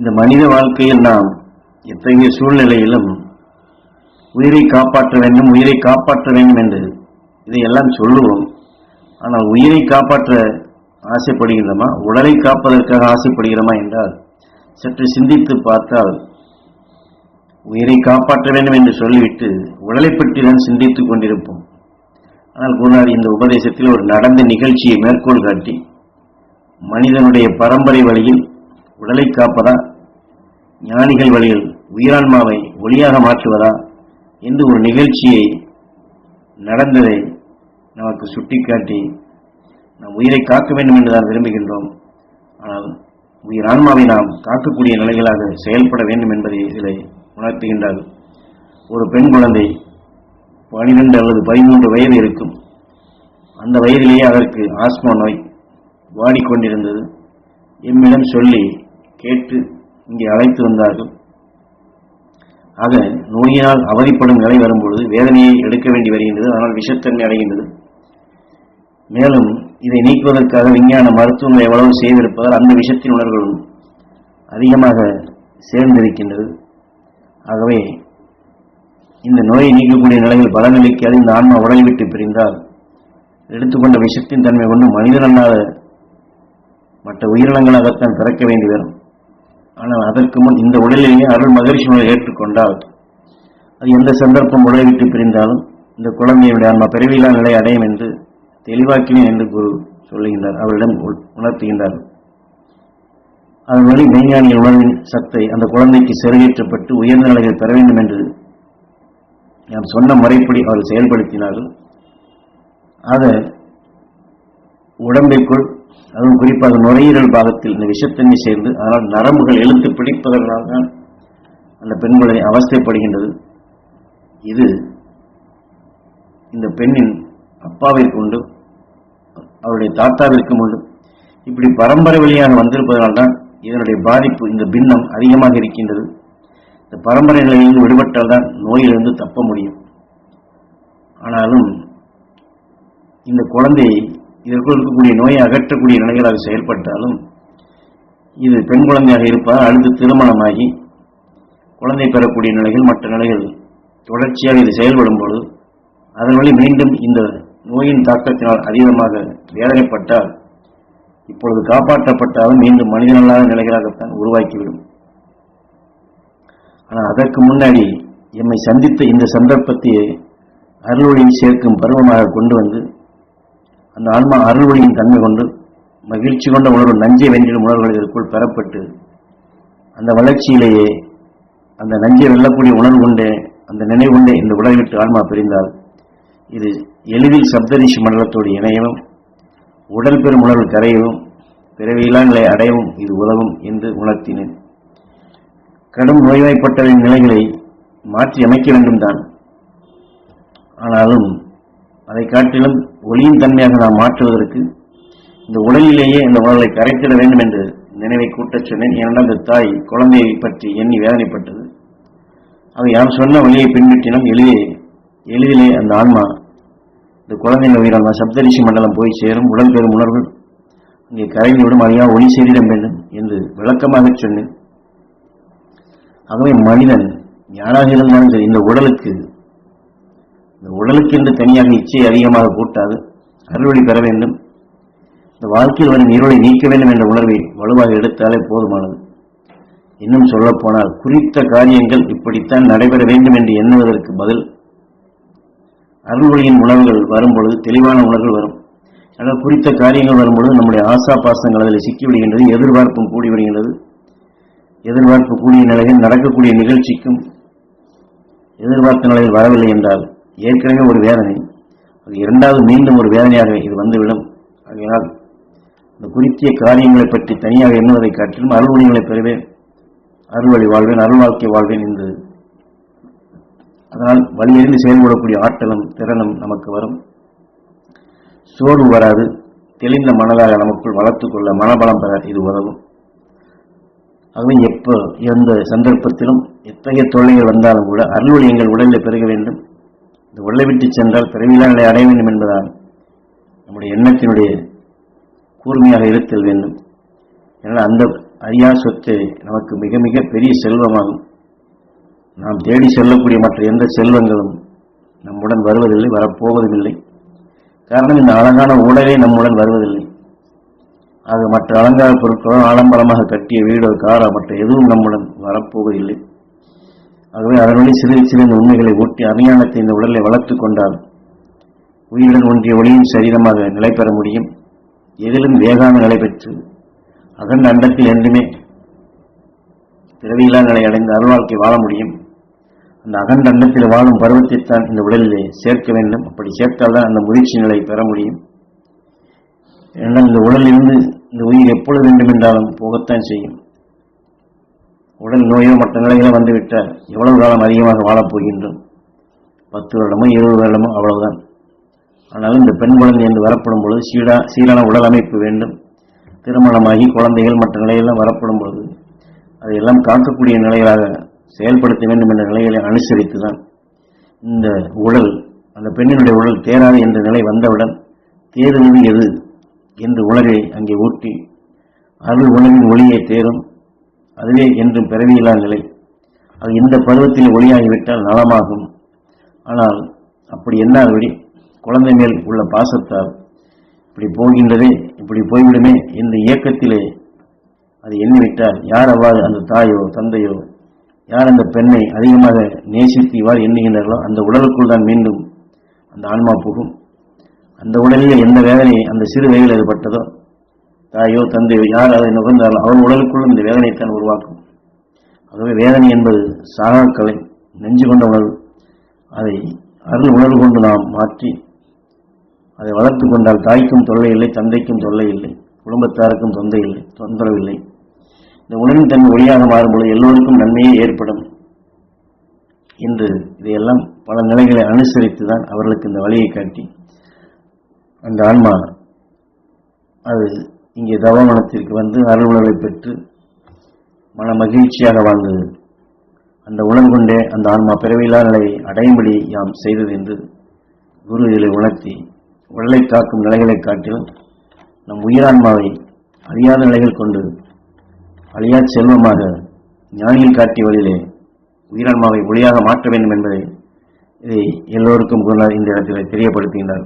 இந்த மனித வாழ்க்கையில் நாம் எத்தகைய சூழ்நிலையிலும் உயிரை காப்பாற்ற வேண்டும் உயிரை காப்பாற்ற வேண்டும் என்று இதையெல்லாம் சொல்லுவோம். ஆனால் உயிரை காப்பாற்ற ஆசைப்படுகிறோமா? உடலை காப்பதற்காக ஆசைப்படுகிறோமா என்றால் சற்று சிந்தித்து பார்த்தால் உயிரை காப்பாற்ற வேண்டும் என்று சொல்லிவிட்டு உடலை பற்றி தான் சிந்தித்துக் கொண்டிருப்போம். ஆனால் குருநாதி இந்த உபதேசத்தில் ஒரு நடந்த நிகழ்ச்சியை மேற்கோள் காட்டி மனிதனுடைய பரம்பரை வழியில் உடலை காப்பதா? ஞானிகள் வழியில் உயிரான்மாவை ஒளியாக மாற்றுவதா? என்று ஒரு நிகழ்ச்சியை நடந்ததை நமக்கு சுட்டிக்காட்டி நாம் உயிரை காக்க வேண்டும் என்று தான் விரும்புகின்றோம். ஆனால் உயிர் ஆன்மாவை நாம் காக்கக்கூடிய நிலைகளாக செயல்பட வேண்டும் என்பதை இதை உணர்த்துகின்றார் ஒரு பெண் குழந்தை பனிரெண்டு அல்லது பதிமூன்று வயது இருக்கும். அந்த வயதிலேயே அதற்கு ஆஸ்மா நோய் வாடிக்கொண்டிருந்தது. எம்மிடம் சொல்லி கேட்டு இங்கே அழைத்து வந்தார்கள். ஆக நோயினால் அவதிப்படும் நிலை வரும்பொழுது வேதனையை எடுக்க வேண்டி வருகின்றது ஆனால் விஷத்தன்மை அடைகின்றது. மேலும் இதை நீக்குவதற்காக விஞ்ஞான மருத்துவங்கள் எவ்வளவு செய்திருப்பதால் அந்த விஷத்தின் உணர்வுகளும் அதிகமாக சேர்ந்திருக்கின்றது. ஆகவே இந்த நோயை நீக்கக்கூடிய நிலையில் பலனளிக்காது இந்த ஆன்மா உடலை விட்டு பிரிந்தால் எடுத்துக்கொண்ட விஷத்தின் தன்மை கொண்டு மனிதனல்லாத மற்ற உயிரினங்களாகத்தான் பிறக்க வேண்டி வரும். ஆனால் அதற்கு முன் இந்த உடலிலேயே அருள் மகிழ்ச்சி நோயை ஏற்றுக்கொண்டால் அது எந்த சந்தர்ப்பம் உடலை விட்டு பிரிந்தாலும் இந்த குழந்தையுடைய ஆன்மா பிறவியில்லா நிலை அடையும் என்று தெளிவாக்கினேன் என்று குரு சொல்லுகின்றார். அவரிடம் உணர்த்துகின்றார். அதன் வழி மெய்ஞானியின் உணர்வின் சத்தை அந்த குழந்தைக்கு செருகேற்றப்பட்டு உயர்ந்த நிலைகள் பெற வேண்டும் என்று நாம் சொன்ன முறைப்படி அவர் செயல்படுத்தினார்கள். ஆக உடம்பிற்குள் அதுவும் குறிப்பாக நுரையீரல் பாகத்தில் இந்த விஷத்தன்மை சேர்ந்து ஆனால் நரம்புகள் எழுத்து பிடிப்பதனால் தான் அந்த பெண்களை அவஸ்தைப்படுகின்றது. இது இந்த பெண்ணின் அப்பாவிற்கு உண்டு அவருடைய தாத்தாவிற்கும் உண்டு. இப்படி பரம்பரை வழியாக வந்திருப்பதனால்தான் இதனுடைய பாதிப்பு இந்த பின்னம் அதிகமாக இருக்கின்றது. இந்த பரம்பரை நிலையிலிருந்து விடுபட்டால் தான் நோயிலிருந்து தப்ப முடியும். ஆனாலும் இந்த குழந்தை இதற்குள் இருக்கக்கூடிய நோயை அகற்றக்கூடிய நிலைகளாக செயல்பட்டாலும் இது பெண் குழந்தையாக இருப்பதால் அடுத்து திருமணமாகி குழந்தை பெறக்கூடிய நிலைகள் மற்ற நிலைகள் தொடர்ச்சியாக இது செயல்படும் பொழுது அதன் வழி மீண்டும் இந்த நோயின் தாக்கத்தினால் அதீதமாக வேதனைப்பட்டால் இப்பொழுது காப்பாற்றப்பட்டாலும் மீண்டும் மனிதனல்லாத நிலைகளாகத்தான் உருவாக்கிவிடும். ஆனால் அதற்கு முன்னாடி எம்மை சந்தித்த இந்த சந்தர்ப்பத்தையே அருள்வொழியை சேர்க்கும் பருவமாக கொண்டு வந்து அந்த ஆன்மா அருள்வழியின் தன்மை கொண்டு மகிழ்ச்சி கொண்ட உணர்வு நஞ்சை வென்றிடும் உணர்வுகள் இதற்குள் பெறப்பட்டு அந்த வளர்ச்சியிலேயே அந்த நஞ்சை வெல்லக்கூடிய உணர்வு கொண்டே அந்த நினைவு கொண்டே இந்த உடலை விட்டு ஆன்மா பிரிந்தால் இது எளிதில் சப்தரிஷி மண்டலத்தோடு இணையவும் உடல் பெறும் உணர்வு கரையவும் பிறவியிலா நிலை அடையவும் இது உதவும் என்று உணர்த்தினேன். கடும் நோய்வாய்ப்பட்டவரின் நிலைகளை மாற்றி அமைக்க வேண்டும் தான் ஆனாலும் அதை காட்டிலும் ஒளியின் தன்மையாக நாம் மாற்றுவதற்கு இந்த உடலிலேயே இந்த உடலை கரைத்திட வேண்டும் என்று நினைவை கூட்டச் சொன்னேன். ஏனென்றால் இந்த தாய் குழந்தையை பற்றி எண்ணி வேதனைப்பட்டது. அவை யார் சொன்ன வழியை பின்பற்றினால் எளிதே எளிதிலே அந்த ஆன்மா இந்த குழந்தையின் உயிரான சப்தரிஷி மண்டலம் போய் சேரும். உடல் பெறும் உணர்வுகள் இங்கே கரைந்துவிடும் அறியா ஒளி செய்திட வேண்டும் என்று விளக்கமாக சொன்னேன். ஆகவே மனிதன் யாராக இருந்தாலும் சரி இந்த உடலுக்கு இந்த உடலுக்கு என்று தனியாக இச்சை அதிகமாக கூட்டாது அருள்வழி பெற வேண்டும். இந்த வாழ்க்கையில் வரும் இருளை நீக்க வேண்டும் என்ற உணர்வை வலுவாக எடுத்தாலே போதுமானது. இன்னும் சொல்லப்போனால் குறித்த காரியங்கள் இப்படித்தான் நடைபெற வேண்டும் என்று எண்ணுவதற்கு பதில் அருள்வழியின் உணர்வுகள் வரும்பொழுது தெளிவான உணர்வுகள் வரும். ஆனால் குறித்த காரியங்கள் வரும்பொழுது நம்முடைய ஆசா பாசங்கள் அதில் சிக்கிவிடுகின்றது எதிர்பார்ப்பும் கூடிவிடுகின்றது எதிர்பார்ப்பு கூடிய நிலையில் நடக்கக்கூடிய நிகழ்ச்சிக்கும் எதிர்பார்த்த நிலையில் வரவில்லை என்றால் ஏற்கனவே ஒரு வேதனை. அது இரண்டாவது மீண்டும் ஒரு வேதனையாகவே இது வந்துவிடும். ஆகையால் இந்த குறித்திய காரியங்களை பற்றி தனியாக எண்ணுவதை காட்டிலும் அருள்வழிகளை பெறுவேன். அருள்வழி வாழ்வேன் அருள் வாழ்க்கை வாழ்வேன் என்று. அதனால் வழியறிந்து செயல்படக்கூடிய ஆற்றலும் திறனும் நமக்கு வரும். சோர்வு வராது. தெளிந்த மனதாக நமக்குள் வளர்த்துக்கொள்ள மனபலம் பெற இது உதவும். ஆகவே எப்போ எந்த சந்தர்ப்பத்திலும் எத்தகைய தொல்லைகள் வந்தாலும் கூட அருள்வழி எங்கள் உடலில் பெருக வேண்டும். இந்த உடலை விட்டு சென்றால் பிறவிலா நிலை அடைய வேண்டும் என்பதால் நம்முடைய எண்ணத்தினுடைய கூர்மையாக இருத்தல் வேண்டும். ஏனால் அந்த அறியா சொத்து நமக்கு மிக மிக பெரிய செல்வமாகும். நாம் தேடி செல்லக்கூடிய மற்ற எந்த செல்வங்களும் நம்முடன் வருவதில்லை வரப்போவதுமில்லை. காரணம் இந்த அழகான உடலே நம்முடன் வருவதில்லை. ஆக மற்ற அலங்கார பொருட்களோ ஆடம்பரமாக கட்டிய வீடோ காரோ மற்ற எதுவும் நம்முடன் வரப்போவதில்லை. ஆகவே அதனுடைய சிறிது சிறிது உண்மைகளை ஊட்டி அஞ்ஞானத்தை இந்த உடலை வளர்த்துக் கொண்டால் உயிருடன் ஒன்றிய ஒளியும் சரீரமாக நிலை பெற முடியும். எதிலும் வேகான நிலை பெற்று அகண்ட அண்டத்தில் என்றுமே பிறவியிலா நிலை அடைந்து அருள்வாழ்க்கை வாழ முடியும். அந்த அகண்ட அண்டத்தில் வாழும் பருவத்தைத்தான் இந்த உடலிலே சேர்க்க வேண்டும். அப்படி சேர்த்தால்தான் அந்த முதிர்ச்சி நிலை பெற முடியும். ஏன்னா இந்த உடலிலிருந்து இந்த உயிர் எப்பொழுது வேண்டுமென்றாலும் போகத்தான் செய்யும். உடல் நோயோ மற்ற நிலைகளும் வந்துவிட்டால் எவ்வளவு காலம் அதிகமாக வாழப் போகின்றோம் பத்து வருடமோ இருபது வருடமோ அவ்வளவுதான். ஆனாலும் இந்த பெண் குழந்தை என்று வரப்படும் பொழுது சீடா சீரான உடல் அமைப்பு வேண்டும். திருமணமாகி குழந்தைகள் மற்ற நிலையெல்லாம் வரப்படும் பொழுது அதையெல்லாம் காக்கக்கூடிய நிலைகளாக செயல்படுத்த வேண்டும் என்ற நிலைகளை அனுசரித்து தான் இந்த உடல் அந்த பெண்ணினுடைய உடல் தேராது என்ற நிலை வந்தவுடன் தேறுவது எது என்று உணர்வை அங்கே ஊட்டி அருள் உணவின் ஒளியை தேரும். அதுவே என்றும் பிறவியில்லா நிலை. அது எந்த பருவத்தில் ஒளியாகிவிட்டால் நலமாகும். ஆனால் அப்படி என்னாதபடி குழந்தை மேல் உள்ள பாசத்தால் இப்படி போகின்றதே இப்படி போய்விடுமே இந்த இயக்கத்திலே அது எண்ணிவிட்டால் யார் அவ்வாறு அந்த தாயோ தந்தையோ யார் அந்த பெண்ணை அதிகமாக நேசித்து இவ்வாறு எண்ணுகின்றார்களோ அந்த உடலுக்குள் தான் மீண்டும் அந்த ஆன்மா போகும். அந்த உடலில் எந்த வேதனை அந்த சிறு வயதில் ஏற்பட்டதோ தாயோ தந்தையோ யார் அதை நுகர்ந்தாலும் அவன் உடலுக்குள்ளும் இந்த வேதனைத்தான் உருவாக்கும். ஆகவே வேதனை என்பது சாகாக்கலை நெஞ்சு கொண்ட உணர்வு. அதை அருள் உணர்வு கொண்டு நாம் மாற்றி அதை வளர்த்து கொண்டால் தாய்க்கும் தொல்லை இல்லை தந்தைக்கும் தொல்லை இல்லை குடும்பத்தாருக்கும் தொந்தை இல்லை தொந்தரவு இல்லை. இந்த உணவின் தன்மை ஒளியாக மாறும்பொழுது எல்லோருக்கும் நன்மையே ஏற்படும். என்று இதையெல்லாம் பல நிலைகளை அனுசரித்து தான் அவர்களுக்கு இந்த வழியை காட்டி அந்த ஆன்மா அது இங்கே தவமனத்திற்கு வந்து அருள்வளவை பெற்று மன மகிழ்ச்சியாக வாழ்ந்தது அந்த உணர்வு கொண்டே அந்த ஆன்மா பிறவியில்லா நிலையை அடையும்படி யாம் செய்தது என்று குரு இதில் உணர்த்தி உடலை காக்கும் நிலைகளை காட்டிலும் நம் உயிரான்மாவை அறியாத நிலைகள் கொண்டு அழியா செல்வமாக ஞானியில் காட்டிய வழியிலே உயிரான்மாவை ஒளியாக மாற்ற வேண்டும் என்பதை இதை எல்லோருக்கும் குருநாதர் இந்த இடத்தில் தெரியப்படுத்துகின்றார்.